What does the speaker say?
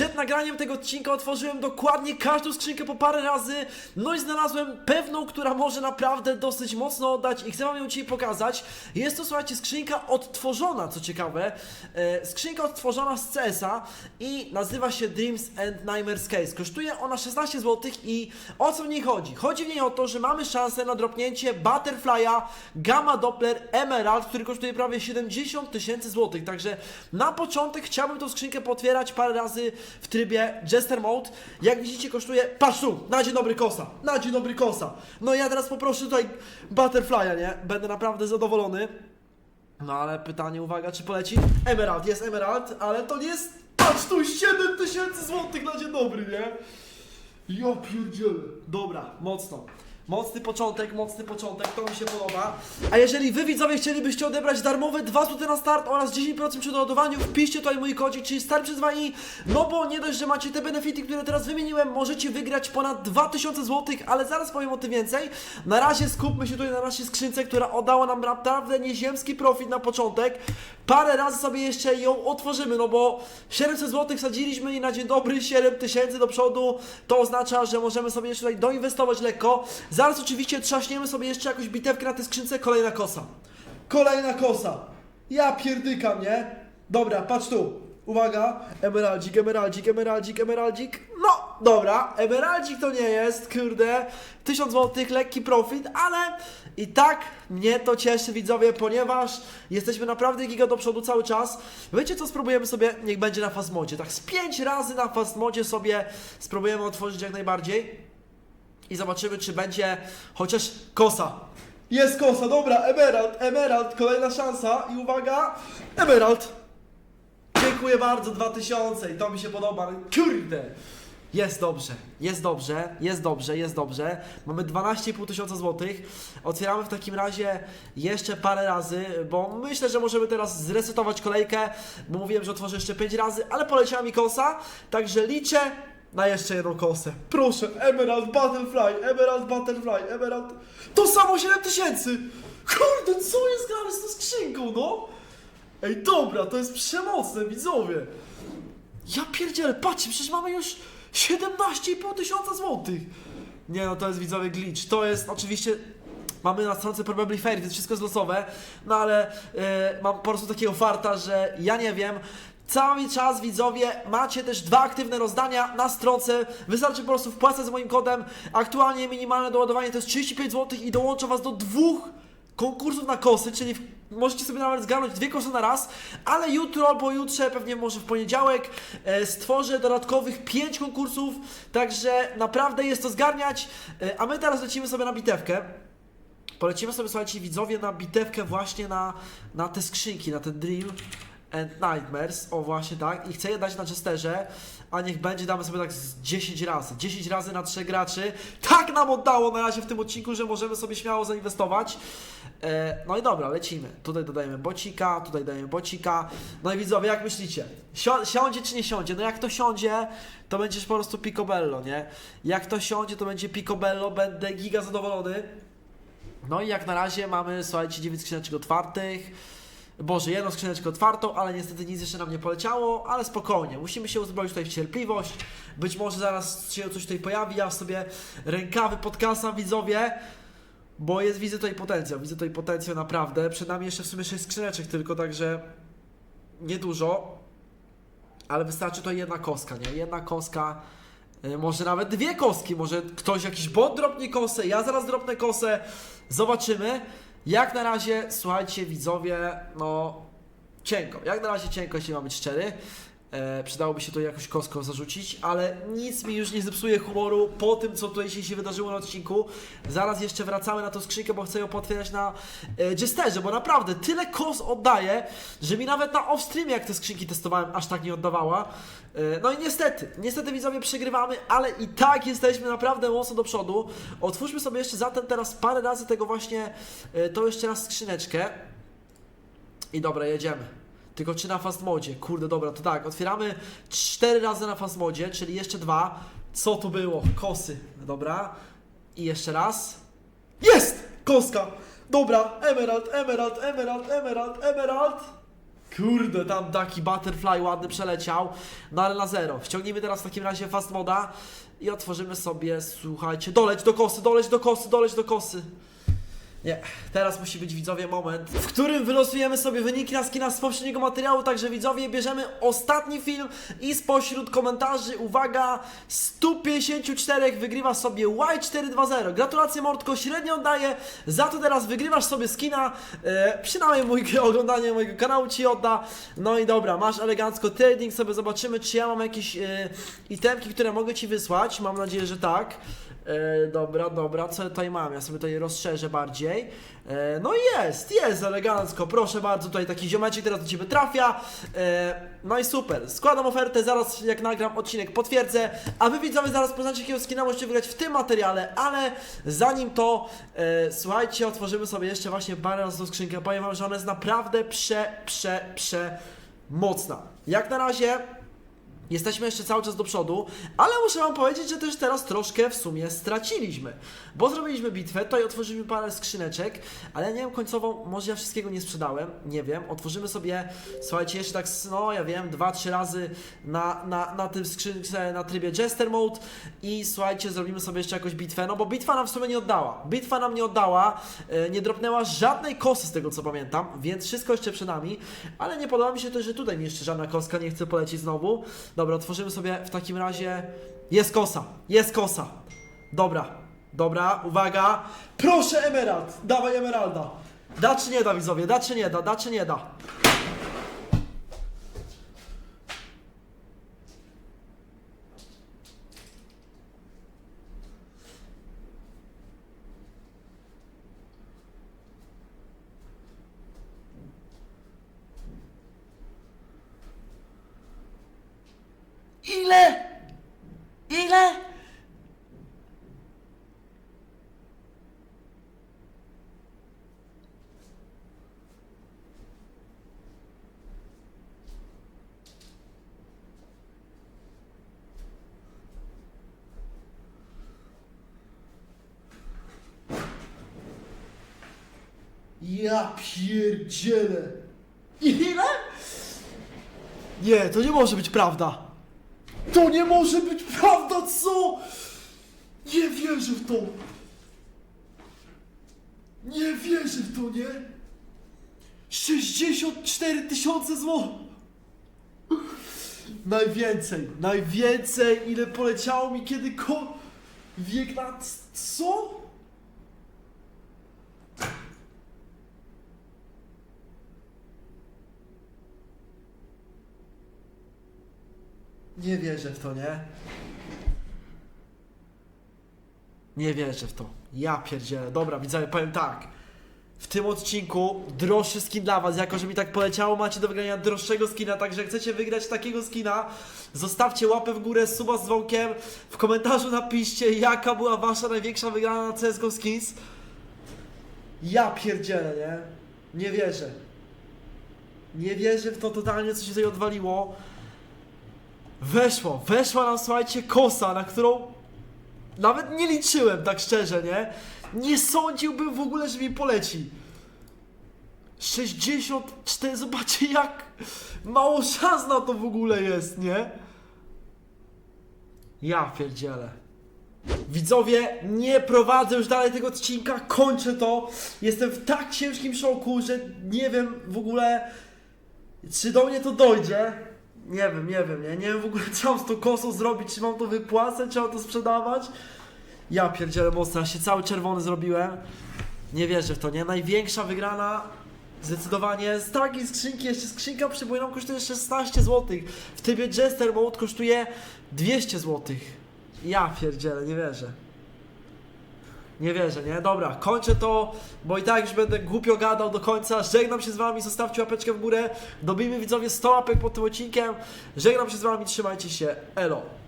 Przed nagraniem tego odcinka otworzyłem dokładnie każdą skrzynkę po parę razy, no i znalazłem pewną, która może naprawdę dosyć mocno oddać i chcę wam ją dzisiaj pokazać. Jest to, słuchajcie, skrzynka odtworzona, co ciekawe. E, skrzynka odtworzona z CS-a i nazywa się Dreams and Nightmares Case. Kosztuje ona 16 zł i o co w niej chodzi? Chodzi w niej o to, że mamy szansę na dropnięcie Butterfly'a Gamma Doppler Emerald, który kosztuje prawie 70 tysięcy złotych. Także na początek chciałbym tą skrzynkę potwierać parę razy w trybie Jester Mode. Jak widzicie, kosztuje. Patrz tu! Na dzień dobry kosa! Na dzień dobry kosa! No ja teraz poproszę tutaj Butterfly'a, nie? Będę naprawdę zadowolony. No ale pytanie, uwaga, czy poleci? Emerald, jest Emerald, ale to nie jest. Patrz tu, 7 tysięcy złotych na dzień dobry, nie? Ja pierdzielę. Dobra, mocno. Mocny początek, mocny początek, to mi się podoba. A jeżeli wy widzowie chcielibyście odebrać darmowe 2 zł na start oraz 10% przy doładowaniu, wpiszcie tutaj mój kodzik, czyli start przez 2 i no bo nie dość, że macie te benefity, które teraz wymieniłem, możecie wygrać ponad 2000 zł, ale zaraz powiem o tym więcej. Na razie skupmy się tutaj na naszej skrzynce, która oddała nam naprawdę nieziemski profit na początek. Parę razy sobie jeszcze ją otworzymy, no bo 700 zł sadziliśmy i na dzień dobry 7000 do przodu, to oznacza, że możemy sobie jeszcze tutaj doinwestować lekko. Zaraz oczywiście trzaśniemy sobie jeszcze jakąś bitewkę na tej skrzynce, kolejna kosa. Kolejna kosa. Ja pierdykam, nie? Dobra, patrz tu. Uwaga, emeraldzik, emeraldzik, emeraldzik, emeraldzik. No, dobra, emeraldzik to nie jest, kurde. 1000 zł, lekki profit, ale i tak mnie to cieszy, widzowie, ponieważ jesteśmy naprawdę giga do przodu cały czas. Wiecie co, spróbujemy sobie, niech będzie na fastmodzie. Tak z 5 razy na fastmodzie sobie spróbujemy otworzyć jak najbardziej i zobaczymy, czy będzie chociaż kosa. Jest kosa, dobra, emerald, emerald, kolejna szansa i uwaga, emerald. Dziękuję bardzo, 2000 i to mi się podoba, kurde. Jest dobrze, jest dobrze, jest dobrze, jest dobrze. Mamy 12,5 tysiąca złotych. Otwieramy w takim razie jeszcze parę razy, bo myślę, że możemy teraz zresetować kolejkę, bo mówiłem, że otworzę jeszcze 5 razy, ale poleciała mi kosa, także liczę na jeszcze jedną kosę. Proszę, Emerald Butterfly, Emerald Butterfly, Emerald... To samo 7 tysięcy! Kurde, co jest grane z tą skrzynką, no? Ej, dobra, to jest przemocne, widzowie. Ja pierdzielę, patrzcie, przecież mamy już 17,5 tysiąca złotych. Nie no, to jest widzowie glitch. To jest oczywiście... Mamy na stronce Probably Fair, więc wszystko jest losowe, no ale e, mam po prostu takiego farta, że ja nie wiem, Cały czas widzowie macie też dwa aktywne rozdania na stronce. Wystarczy po prostu wpłacać z moim kodem. Aktualnie minimalne doładowanie to jest 35 zł i dołączę was do dwóch konkursów na kosy, czyli możecie sobie nawet zgarnąć dwie kosy na raz, ale jutro albo pewnie może w poniedziałek, e, stworzę dodatkowych pięć konkursów, także naprawdę jest to zgarniać, e, a my teraz lecimy sobie na bitewkę. Polecimy sobie, słuchajcie, widzowie, na bitewkę właśnie na, na te skrzynki, na ten Dream and Nightmares, o właśnie tak, i chcę je dać na Jesterze, a niech będzie, damy sobie tak z 10 razy, 10 razy na 3 graczy, tak nam oddało na razie w tym odcinku, że możemy sobie śmiało zainwestować. E, no i dobra, lecimy, tutaj dodajemy bocika, tutaj dajemy bocika, no i widzowie, jak myślicie, Sio siądzie czy nie siądzie? No jak to siądzie, to będziesz po prostu picobello, nie? Jak to siądzie, to będzie picobello, będę giga zadowolony. No i jak na razie mamy, słuchajcie, 9 skrzyneczek otwartych. Boże, jedną skrzyneczkę otwartą, ale niestety nic jeszcze nam nie poleciało, ale spokojnie, musimy się uzbroić tutaj w cierpliwość. Być może zaraz się coś tutaj pojawi, ja sobie rękawy podkasam, widzowie. Bo jest, widzę tutaj potencjał, widzę tutaj potencjał naprawdę. Przed nami jeszcze w sumie 6 skrzyneczek tylko, także niedużo. Ale wystarczy to jedna kostka, nie? Jedna kostka, y, może nawet dwie kostki, może ktoś jakiś bot dropnie kosę, ja zaraz dropnę kosę, zobaczymy. Jak na razie, słuchajcie widzowie, no cienko, jak na razie cienko, jeśli mam być szczery. E, przydałoby się to jakoś kostką zarzucić, ale nic mi już nie zepsuje humoru po tym, co tutaj się, wydarzyło na odcinku. Zaraz jeszcze wracamy na tą skrzynkę, bo chcę ją potwierdzać na e, Jesterze, bo naprawdę tyle kos oddaje, że mi nawet na off-streamie, jak te skrzynki testowałem, aż tak nie oddawała. E, no i niestety, niestety widzowie przegrywamy, ale i tak jesteśmy naprawdę mocno do przodu. Otwórzmy sobie jeszcze zatem teraz parę razy tego właśnie, e, tą jeszcze raz skrzyneczkę. I dobra, jedziemy. Tylko czy na fast modzie? Kurde, dobra, to tak, otwieramy cztery razy na fast modzie, czyli jeszcze dwa. Co tu było? Kosy. Dobra. I jeszcze raz. Jest! Koska! Dobra, emerald, emerald, emerald, emerald, emerald. Kurde, tam taki butterfly ładny przeleciał, no ale na zero. Wciągnijmy teraz w takim razie fast moda i otworzymy sobie, słuchajcie, doleć do kosy, doleć do kosy, doleć do kosy. Nie, teraz musi być widzowie moment, w którym wylosujemy sobie wyniki na skina z poprzedniego materiału, także widzowie bierzemy ostatni film i spośród komentarzy, uwaga, 154 wygrywa sobie Y420. Gratulacje Mordko, średnio oddaję, za to teraz wygrywasz sobie skina, e, przynajmniej mój, oglądanie mojego kanału ci odda. No i dobra, masz elegancko trading, sobie zobaczymy czy ja mam jakieś e, itemki, które mogę ci wysłać, mam nadzieję, że tak. E, dobra, dobra, co tutaj mam? Ja sobie tutaj rozszerzę bardziej. E, no jest, jest elegancko, proszę bardzo, tutaj taki ziomeczek teraz do Ciebie trafia. E, no i super, składam ofertę, zaraz jak nagram odcinek potwierdzę, a Wy widzowie zaraz poznacie jakiego skina możecie wygrać w tym materiale, ale zanim to, e, słuchajcie, otworzymy sobie jeszcze właśnie parę razy tą skrzynkę, powiem Wam, że ona jest naprawdę prze, prze, prze mocna. Jak na razie Jesteśmy jeszcze cały czas do przodu, ale muszę wam powiedzieć, że też teraz troszkę w sumie straciliśmy. Bo zrobiliśmy bitwę, tutaj otworzyliśmy parę skrzyneczek, ale ja nie wiem końcową, może ja wszystkiego nie sprzedałem, nie wiem. Otworzymy sobie, słuchajcie, jeszcze tak, no ja wiem, dwa, trzy razy na, na, na tym skrzynce, na trybie Jester Mode i słuchajcie, zrobimy sobie jeszcze jakąś bitwę, no bo bitwa nam w sumie nie oddała. Bitwa nam nie oddała, e, nie dropnęła żadnej kosy z tego co pamiętam, więc wszystko jeszcze przed nami, ale nie podoba mi się to, że tutaj mi jeszcze żadna koska nie chce polecieć znowu. Dobra, otworzymy sobie w takim razie. Jest kosa, jest kosa. Dobra, dobra, uwaga. Proszę Emerald, dawaj Emeralda. Da czy nie da widzowie, da czy nie da, da czy nie da. Ile? Ile? Ja pierdzielę. Ile? Nie, to nie może być prawda. To nie może być prawda, co? Nie wierzę w to. Nie wierzę w to, nie? 64 tysiące złotych. Najwięcej, najwięcej, ile poleciało mi kiedy ko... Wiek na... Co? Nie wierzę w to, nie? Nie wierzę w to. Ja pierdzielę. Dobra, widzowie, powiem tak. W tym odcinku droższy skin dla was, jako że mi tak poleciało, macie do wygrania droższego skina, także jak chcecie wygrać takiego skina, zostawcie łapę w górę, suba z dzwonkiem, w komentarzu napiszcie, jaka była wasza największa wygrana na CSGO Skins. Ja pierdzielę, nie? Nie wierzę. Nie wierzę w to totalnie, co się tutaj odwaliło. Weszło, weszła nam, słuchajcie, kosa, na którą nawet nie liczyłem, tak szczerze, nie? Nie sądziłbym w ogóle, że mi poleci. 64, zobaczcie jak mało szans na to w ogóle jest, nie? Ja pierdzielę. Widzowie, nie prowadzę już dalej tego odcinka, kończę to. Jestem w tak ciężkim szoku, że nie wiem w ogóle, czy do mnie to dojdzie. Nie wiem, nie wiem, nie, nie wiem w ogóle co mam z tą kosą zrobić, czy mam to wypłacać, czy mam to sprzedawać. Ja pierdzielę mocno, ja się cały czerwony zrobiłem. Nie wierzę w to, nie? Największa wygrana zdecydowanie z takiej skrzynki, jeszcze skrzynka przybójną kosztuje 16 zł. W trybie Jester Mode kosztuje 200 zł. Ja pierdzielę, nie wierzę. Nie wierzę, nie? Dobra, kończę to, bo i tak już będę głupio gadał do końca. Żegnam się z wami, zostawcie łapeczkę w górę. Dobijmy widzowie 100 łapek pod tym odcinkiem. Żegnam się z wami, trzymajcie się. Elo.